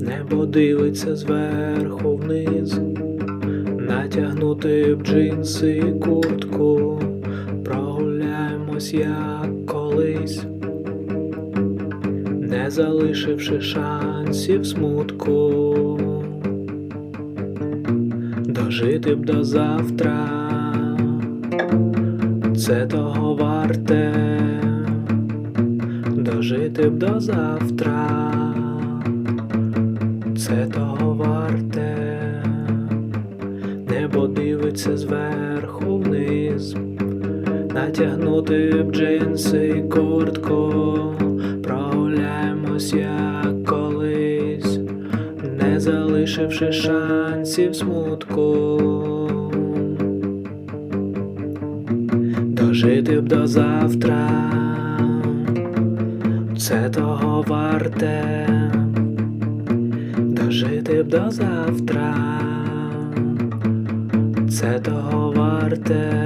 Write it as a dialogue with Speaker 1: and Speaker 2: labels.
Speaker 1: Небо дивиться зверху вниз, натягнути б джинси куртку, прогуляємось як колись, не залишивши шансів смутку, дожити б до завтра, це того варте, дожити б до завтра. Це того варте, небо дивиться зверху вниз, натягнути б джинси куртку, прогуляємось як колись, не залишивши шансів смутку. Дожити б до завтра, це того варте. Дожити б до завтра, це того варте.